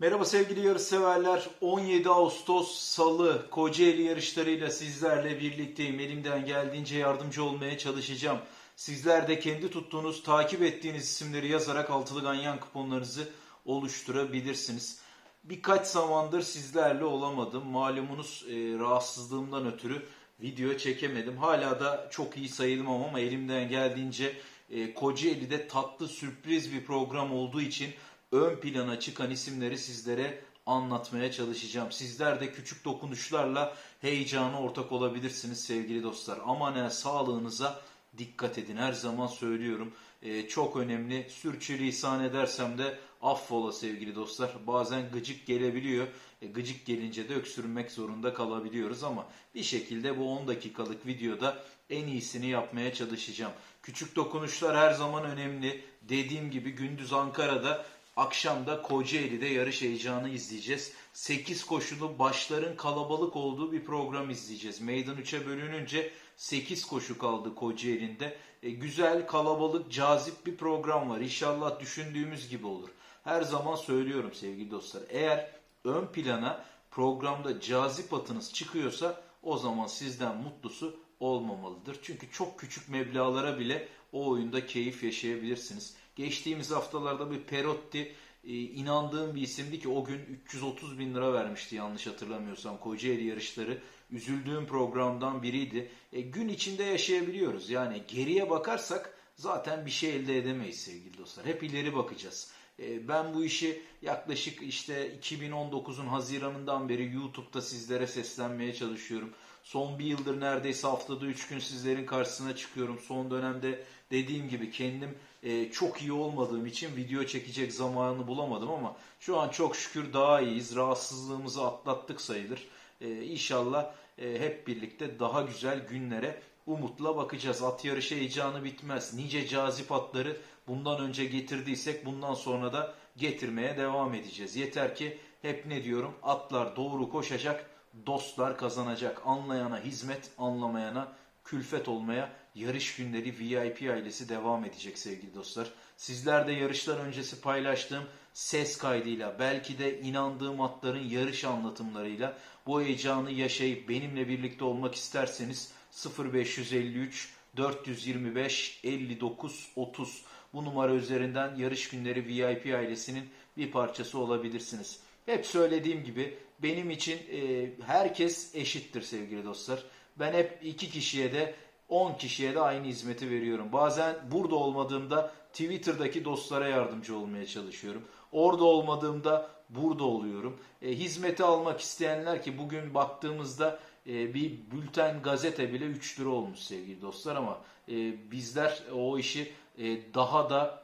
Merhaba sevgili yarışseverler. 17 Ağustos Salı Kocaeli yarışlarıyla sizlerle birlikteyim. Elimden geldiğince yardımcı olmaya çalışacağım. Sizler de kendi tuttuğunuz, takip ettiğiniz isimleri yazarak altılı ganyan kuponlarınızı oluşturabilirsiniz. Birkaç zamandır sizlerle olamadım. Malumunuz e, rahatsızlığımdan ötürü video çekemedim. Hala da çok iyi sayılmam ama elimden geldiğince e, Kocaeli'de tatlı sürpriz bir program olduğu için ön plana çıkan isimleri sizlere anlatmaya çalışacağım. Sizler de küçük dokunuşlarla heyecana ortak olabilirsiniz sevgili dostlar. Aman sağlığınıza dikkat edin. Her zaman söylüyorum. Ee, çok önemli. Sürçülisan edersem de affola sevgili dostlar. Bazen gıcık gelebiliyor. E, gıcık gelince de öksürmek zorunda kalabiliyoruz ama bir şekilde bu 10 dakikalık videoda en iyisini yapmaya çalışacağım. Küçük dokunuşlar her zaman önemli. Dediğim gibi gündüz Ankara'da Akşam da Kocaeli'de yarış heyecanı izleyeceğiz. 8 koşulu başların kalabalık olduğu bir program izleyeceğiz. Meydan 3'e bölününce 8 koşu kaldı Kocaeli'nde. E, güzel, kalabalık, cazip bir program var. İnşallah düşündüğümüz gibi olur. Her zaman söylüyorum sevgili dostlar. Eğer ön plana programda cazip atınız çıkıyorsa o zaman sizden mutlusu olmamalıdır. Çünkü çok küçük meblalara bile o oyunda keyif yaşayabilirsiniz. Geçtiğimiz haftalarda bir Perotti e, inandığım bir isimdi ki o gün 330 bin lira vermişti yanlış hatırlamıyorsam Kocaeli yarışları. Üzüldüğüm programdan biriydi. E, gün içinde yaşayabiliyoruz. Yani geriye bakarsak zaten bir şey elde edemeyiz sevgili dostlar. Hep ileri bakacağız. E, ben bu işi yaklaşık işte 2019'un Haziran'ından beri YouTube'da sizlere seslenmeye çalışıyorum. Son bir yıldır neredeyse haftada 3 gün sizlerin karşısına çıkıyorum. Son dönemde dediğim gibi kendim e, çok iyi olmadığım için video çekecek zamanı bulamadım ama şu an çok şükür daha iyiyiz. Rahatsızlığımızı atlattık sayılır. E, inşallah e, hep birlikte daha güzel günlere umutla bakacağız. At yarışı heyecanı bitmez. Nice cazip atları bundan önce getirdiysek bundan sonra da getirmeye devam edeceğiz. Yeter ki hep ne diyorum atlar doğru koşacak, dostlar kazanacak. Anlayana hizmet, anlamayana külfet olmaya yarış günleri VIP ailesi devam edecek sevgili dostlar. Sizler de yarışlar öncesi paylaştığım ses kaydıyla belki de inandığım atların yarış anlatımlarıyla bu heyecanı yaşayıp benimle birlikte olmak isterseniz 0553 425 59 30 bu numara üzerinden yarış günleri VIP ailesinin bir parçası olabilirsiniz. Hep söylediğim gibi benim için e, herkes eşittir sevgili dostlar. Ben hep iki kişiye de 10 kişiye de aynı hizmeti veriyorum. Bazen burada olmadığımda Twitter'daki dostlara yardımcı olmaya çalışıyorum. Orada olmadığımda burada oluyorum. E, hizmeti almak isteyenler ki bugün baktığımızda e, bir bülten gazete bile 3 lira olmuş sevgili dostlar ama e, bizler o işi e, daha da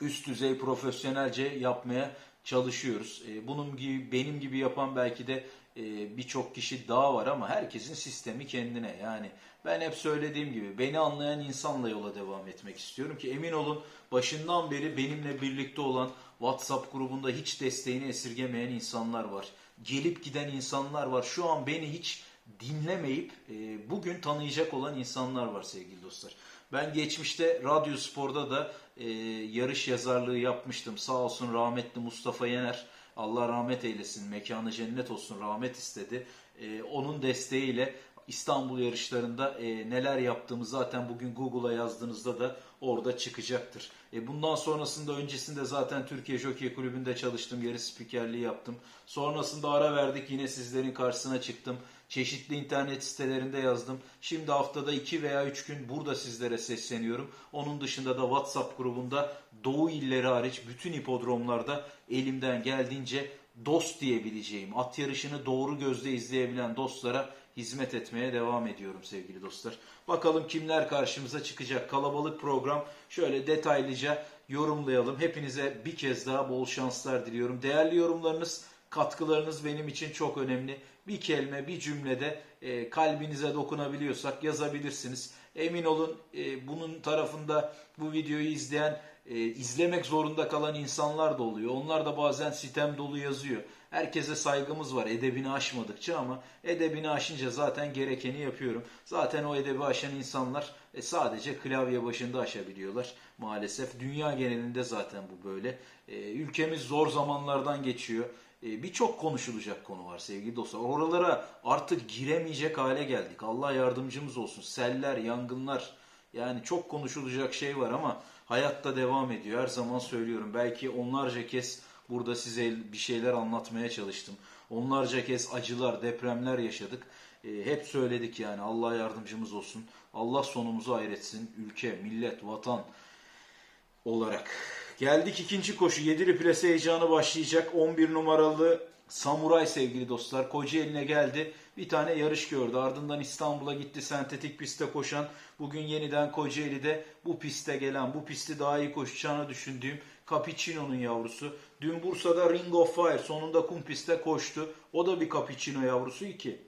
üst düzey profesyonelce yapmaya çalışıyoruz. E, bunun gibi benim gibi yapan belki de e, birçok kişi daha var ama herkesin sistemi kendine. Yani ben hep söylediğim gibi beni anlayan insanla yola devam etmek istiyorum ki emin olun başından beri benimle birlikte olan WhatsApp grubunda hiç desteğini esirgemeyen insanlar var. Gelip giden insanlar var. Şu an beni hiç dinlemeyip e, bugün tanıyacak olan insanlar var sevgili dostlar. Ben geçmişte Radyo Spor'da da e, yarış yazarlığı yapmıştım. Sağ olsun rahmetli Mustafa Yener. Allah rahmet eylesin, mekanı cennet olsun rahmet istedi. E, onun desteğiyle İstanbul yarışlarında e, neler yaptığımı zaten bugün Google'a yazdığınızda da orada çıkacaktır. E, bundan sonrasında öncesinde zaten Türkiye Jockey Kulübü'nde çalıştım, yarış spikerliği yaptım. Sonrasında ara verdik yine sizlerin karşısına çıktım. Çeşitli internet sitelerinde yazdım. Şimdi haftada 2 veya 3 gün burada sizlere sesleniyorum. Onun dışında da WhatsApp grubunda Doğu illeri hariç bütün hipodromlarda elimden geldiğince dost diyebileceğim, at yarışını doğru gözle izleyebilen dostlara hizmet etmeye devam ediyorum sevgili dostlar. Bakalım kimler karşımıza çıkacak. Kalabalık program şöyle detaylıca yorumlayalım. Hepinize bir kez daha bol şanslar diliyorum. Değerli yorumlarınız, katkılarınız benim için çok önemli. Bir kelime, bir cümlede e, kalbinize dokunabiliyorsak yazabilirsiniz. Emin olun e, bunun tarafında bu videoyu izleyen e, izlemek zorunda kalan insanlar da oluyor. Onlar da bazen sitem dolu yazıyor. Herkese saygımız var edebini aşmadıkça ama edebini aşınca zaten gerekeni yapıyorum. Zaten o edebi aşan insanlar e, sadece klavye başında aşabiliyorlar maalesef. Dünya genelinde zaten bu böyle. E, ülkemiz zor zamanlardan geçiyor. E, Birçok konuşulacak konu var sevgili dostlar. Oralara artık giremeyecek hale geldik. Allah yardımcımız olsun. Seller, yangınlar yani çok konuşulacak şey var ama hayatta devam ediyor. Her zaman söylüyorum. Belki onlarca kez burada size bir şeyler anlatmaya çalıştım. Onlarca kez acılar, depremler yaşadık. E, hep söyledik yani Allah yardımcımız olsun. Allah sonumuzu hayretsin. Ülke, millet, vatan olarak. Geldik ikinci koşu. Yedili plase heyecanı başlayacak. 11 numaralı Samuray sevgili dostlar. Kocaeli'ne geldi. Bir tane yarış gördü. Ardından İstanbul'a gitti. Sentetik pistte koşan. Bugün yeniden Kocaeli'de bu piste gelen, bu pisti daha iyi koşacağını düşündüğüm Cappuccino'nun yavrusu. Dün Bursa'da Ring of Fire sonunda kum pistte koştu. O da bir Cappuccino yavrusu ki.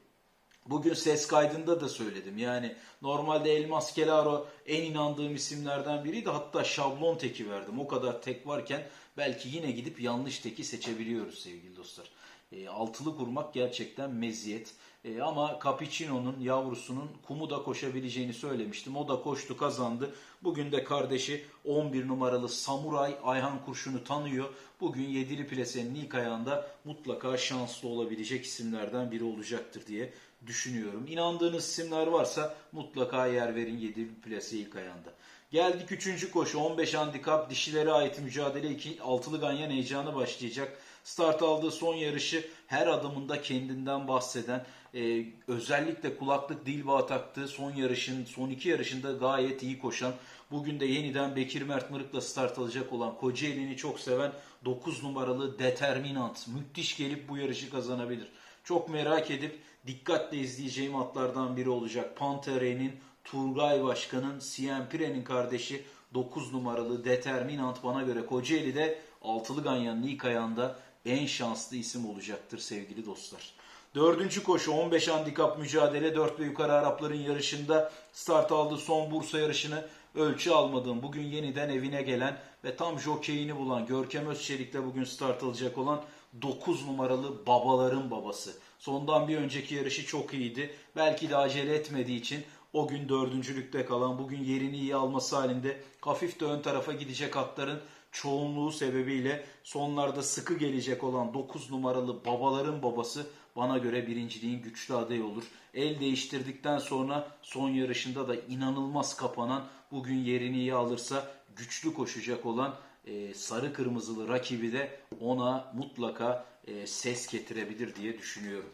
Bugün ses kaydında da söyledim. Yani normalde Elmas Kelaro en inandığım isimlerden biriydi. Hatta şablon teki verdim. O kadar tek varken belki yine gidip yanlış teki seçebiliyoruz sevgili dostlar. E, altılı kurmak gerçekten meziyet. E, ama Cappuccino'nun yavrusunun kumu da koşabileceğini söylemiştim. O da koştu kazandı. Bugün de kardeşi 11 numaralı Samuray Ayhan Kurşun'u tanıyor. Bugün yedili plasenin ilk ayağında mutlaka şanslı olabilecek isimlerden biri olacaktır diye düşünüyorum. İnandığınız isimler varsa mutlaka yer verin 7 plase ilk ayağında. Geldik 3. koşu 15 handikap dişilere ait mücadele 2 altılı ganyan heyecanı başlayacak. Start aldığı son yarışı her adımında kendinden bahseden e, özellikle kulaklık dil bağı taktığı son yarışın son iki yarışında gayet iyi koşan bugün de yeniden Bekir Mert Mırık'la start alacak olan Kocaeli'ni çok seven 9 numaralı Determinant müthiş gelip bu yarışı kazanabilir. Çok merak edip dikkatle izleyeceğim atlardan biri olacak. Pantere'nin Turgay Başkan'ın Siempire'nin kardeşi 9 numaralı Determinant bana göre Kocaeli'de altılı ganyanın ilk ayağında en şanslı isim olacaktır sevgili dostlar. Dördüncü koşu 15 handikap mücadele 4 ve yukarı Arapların yarışında start aldı son Bursa yarışını ölçü almadığım bugün yeniden evine gelen ve tam jokeyini bulan Görkem Özçelik'le bugün start alacak olan 9 numaralı babaların babası. Sondan bir önceki yarışı çok iyiydi. Belki de acele etmediği için o gün dördüncülükte kalan bugün yerini iyi alması halinde hafif de ön tarafa gidecek atların çoğunluğu sebebiyle sonlarda sıkı gelecek olan 9 numaralı babaların babası bana göre birinciliğin güçlü adayı olur. El değiştirdikten sonra son yarışında da inanılmaz kapanan bugün yerini iyi alırsa güçlü koşacak olan e, sarı kırmızılı rakibi de ona mutlaka e, ses getirebilir diye düşünüyorum.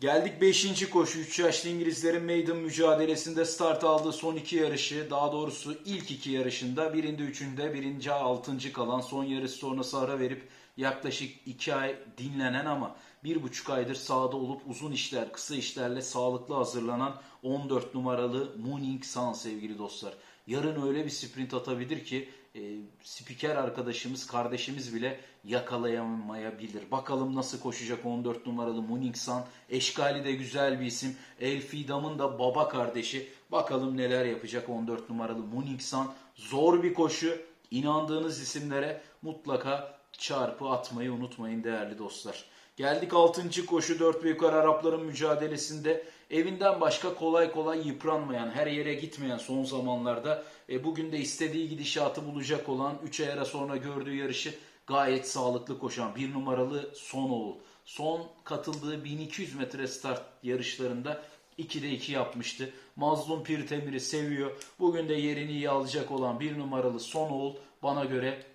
Geldik 5. koşu. 3 yaşlı İngilizlerin maiden mücadelesinde start aldığı son iki yarışı, daha doğrusu ilk iki yarışında birinde üçünde birinci altıncı kalan son yarış sonrası ara verip yaklaşık 2 ay dinlenen ama bir buçuk aydır sahada olup uzun işler, kısa işlerle sağlıklı hazırlanan 14 numaralı Mooning Sun sevgili dostlar. Yarın öyle bir sprint atabilir ki e, spiker arkadaşımız, kardeşimiz bile yakalayamayabilir. Bakalım nasıl koşacak 14 numaralı Mooning Sun. Eşkali de güzel bir isim. El Fidam'ın da baba kardeşi. Bakalım neler yapacak 14 numaralı Mooning Sun. Zor bir koşu. İnandığınız isimlere mutlaka çarpı atmayı unutmayın değerli dostlar. Geldik 6. koşu 4 ve yukarı Arapların mücadelesinde evinden başka kolay kolay yıpranmayan, her yere gitmeyen son zamanlarda e, bugün de istediği gidişatı bulacak olan 3 ay ara sonra gördüğü yarışı gayet sağlıklı koşan bir numaralı Sonoğlu. Son katıldığı 1200 metre start yarışlarında 2'de 2 yapmıştı. Mazlum Pirtemir'i seviyor. Bugün de yerini iyi alacak olan bir numaralı Sonoğlu bana göre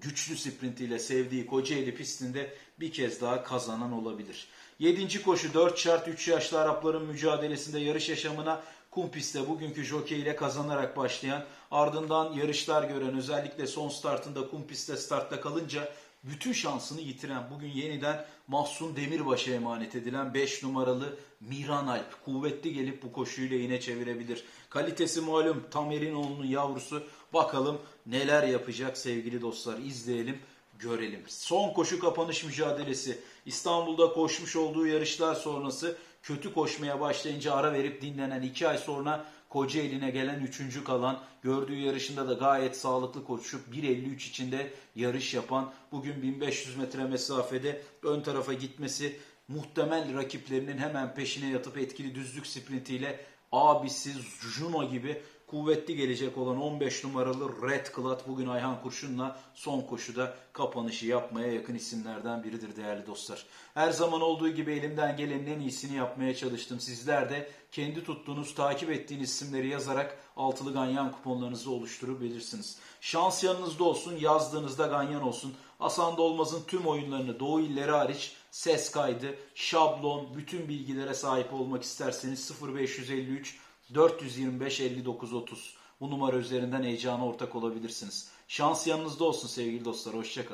güçlü sprintiyle sevdiği Kocaeli pistinde bir kez daha kazanan olabilir. 7. koşu 4 şart 3 yaşlı Arapların mücadelesinde yarış yaşamına kum pistte bugünkü jockey ile kazanarak başlayan ardından yarışlar gören özellikle son startında kum pistte startta kalınca bütün şansını yitiren bugün yeniden Mahsun Demirbaş'a emanet edilen 5 numaralı Miran Alp kuvvetli gelip bu koşuyla yine çevirebilir. Kalitesi malum Tamerinoğlu'nun yavrusu bakalım neler yapacak sevgili dostlar izleyelim görelim. Son koşu kapanış mücadelesi İstanbul'da koşmuş olduğu yarışlar sonrası kötü koşmaya başlayınca ara verip dinlenen 2 ay sonra Kocaeli'ne gelen üçüncü kalan, gördüğü yarışında da gayet sağlıklı koşup 1.53 içinde yarış yapan, bugün 1500 metre mesafede ön tarafa gitmesi muhtemel rakiplerinin hemen peşine yatıp etkili düzlük sprintiyle abisi Juno gibi kuvvetli gelecek olan 15 numaralı Red Cloud bugün Ayhan Kurşun'la son koşuda kapanışı yapmaya yakın isimlerden biridir değerli dostlar. Her zaman olduğu gibi elimden gelenin en iyisini yapmaya çalıştım. Sizler de kendi tuttuğunuz, takip ettiğiniz isimleri yazarak altılı ganyan kuponlarınızı oluşturabilirsiniz. Şans yanınızda olsun, yazdığınızda ganyan olsun. Hasan Dolmaz'ın tüm oyunlarını Doğu illeri hariç ses kaydı, şablon, bütün bilgilere sahip olmak isterseniz 0553 425 59 30 bu numara üzerinden heyecana ortak olabilirsiniz. Şans yanınızda olsun sevgili dostlar. Hoşçakalın.